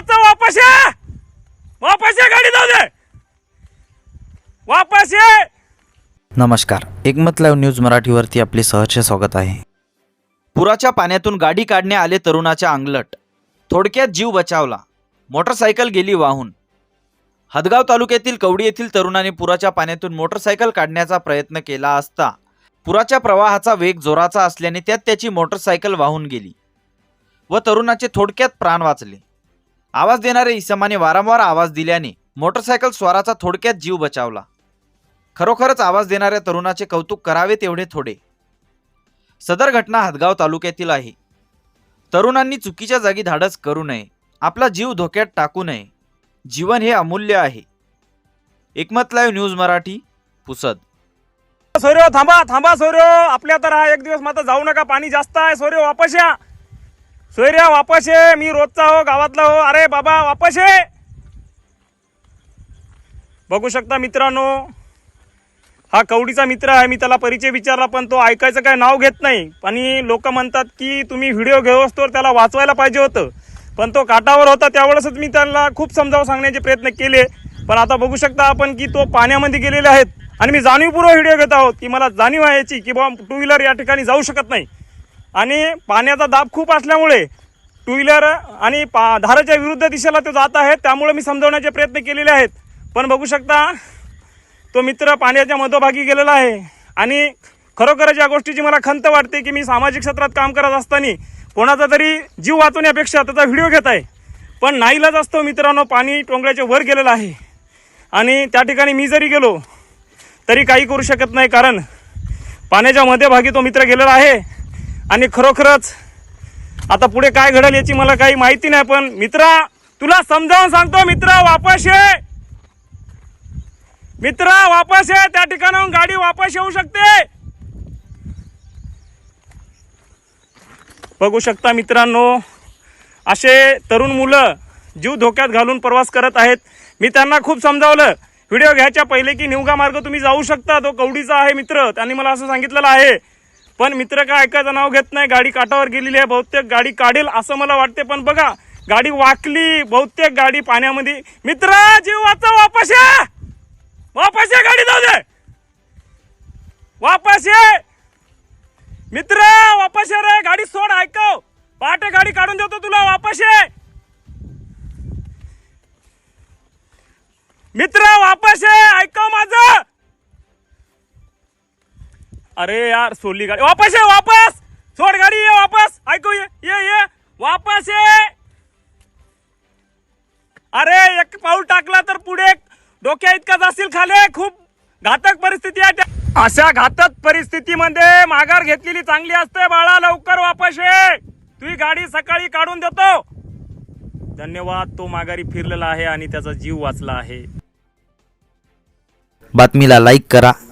वापस ये! वापस ये गाडी जाऊ दे! वापस ये! नमस्कार. एकमत लाईव्ह न्यूज मराठीवरती आपले सहर्ष स्वागत आहे. पुराच्या पाण्यातून गाडी काढणे आले तरुणाच्या अंगलट. थोडक्यात जीव बचावला. मोटरसायकल गेली वाहून. हदगाव तालुक्यातील कवडी येथील तरुणाने पुराच्या पाण्यातून मोटरसायकल काढण्याचा प्रयत्न केला असता पुराच्या प्रवाहाचा वेग जोराचा असल्याने त्यात त्याची मोटरसायकल वाहून गेली व तरुणाचे थोडक्यात प्राण वाचले. आवाज देणारे इसमाने वारंवार आवाज दिल्याने मोटरसायकल स्वाराचा थोडक्यात जीव बचावला. खरोखरच आवाज देणाऱ्या तरुणाचे कौतुक करावे तेवढे थोडे. सदर घटना हदगाव तालुक्यातील आहे. तरुणांनी चुकीच्या जागी धाडस करू नये. आपला जीव धोक्यात टाकू नये. जीवन हे अमूल्य आहे. Ekmat live news Marathi Pusad. सोर्यो थांबा थांबा सोर्यो. आपल्या तर हा एक दिवस मात्र जाऊ नका. पाणी जास्त आहे. सोर्यो वापस या. सोयऱ्या वापस ये. मी रोजचा हो गावातला हो. अरे बाबा वापस ये. बघू शकता मित्रांनो हा कवडीचा मित्र आहे. मी त्याला परिचय विचारला पण तो ऐकायचं काय नाव घेत नाही. आणि लोक म्हणतात की तुम्ही व्हिडिओ घेऊ असतो त्याला वाचवायला पाहिजे होतं. पण तो काटावर होता त्यावेळेसच मी त्याला खूप समजावून सांगण्याचे प्रयत्न केले. पण आता बघू शकता आपण की तो पाण्यामध्ये गेलेले आहेत. आणि मी जाणीवपूर्वक व्हिडिओ घेत आहोत की मला जाणीव आहे याची की बाबा टू व्हीलर या ठिकाणी जाऊ शकत नाही. आणि पाण्याचा दाब खूप असल्यामुळे टू व्हीलर आणि पा धाराच्या विरुद्ध दिशेला ते जात आहेत. त्यामुळे मी समजवण्याचे प्रयत्न केलेले आहेत. पण बघू शकता तो मित्र पाण्याच्या मधोभागी गेलेला आहे. आणि खरोखरच या गोष्टीची मला खंत वाटते की मी सामाजिक क्षेत्रात काम करत असताना कोणाचा तरी जीव वाचवण्यापेक्षा त्याचा व्हिडिओ घेत आहे. पण नाईलाच असतो मित्रांनो पाणी टोंगळ्याच्या वर गेलेलं आहे. आणि त्या ठिकाणी मी जरी गेलो तरी काही करू शकत नाही कारण पाण्याच्या मध्यभागी तो मित्र गेलेला आहे. आणि खरोखरच आता पुढे काय घडेल याची मला काही माहिती नाही पण मित्रा तुला समजावून सांगतो मित्रा वापस ये. मित्रा वापस ये. त्या ठिकाणाहून गाडी वापस येऊ शकते. बघू शकता मित्रांनो असे तरुण मुलं जीव धोक्यात घालून प्रवास करत आहेत. मी त्यांना खूप समजावलं. व्हिडिओ घ्यायच्या पहिले की निवगा मार्ग तुम्ही जाऊ शकता. तो कवडीचा आहे मित्र. त्यांनी मला असं सांगितलेलं आहे. पण मित्र काय ऐकायचं नाव घेत नाही. गाडी काठावर गेलेली आहे बहुतेक गाडी काढेल असं मला वाटते. पण बघा गाडी वाकली बहुतेक गाडी पाण्यामध्ये. मित्र जीव वाचा वापस या! वापस या गाडी जाऊ दे! वापस ये! मित्र वापस ये रे गाडी सोड ऐकव. पहाटे गाडी काढून देतो तुला वापस ये! मित्र वापस ये! अरे यार सोडली गाडी वापस ये वापस! सोड गाडी ये वापस! ऐकू ये ये ये! वापस ये! अरे एक पाऊल टाकला तर पुढे डोक्या इतका जाशील खाले. खूप घातक परिस्थिती आहे त्या- अशा घातक परिस्थितीमध्ये माघार घेतलेली चांगली असते. बाळा लवकर वापस ये. तुझी गाडी सकाळी काढून देतो. धन्यवाद तो माघारी फिरलेला आहे आणि त्याचा जीव वाचला आहे. बातमीला लाईक करा.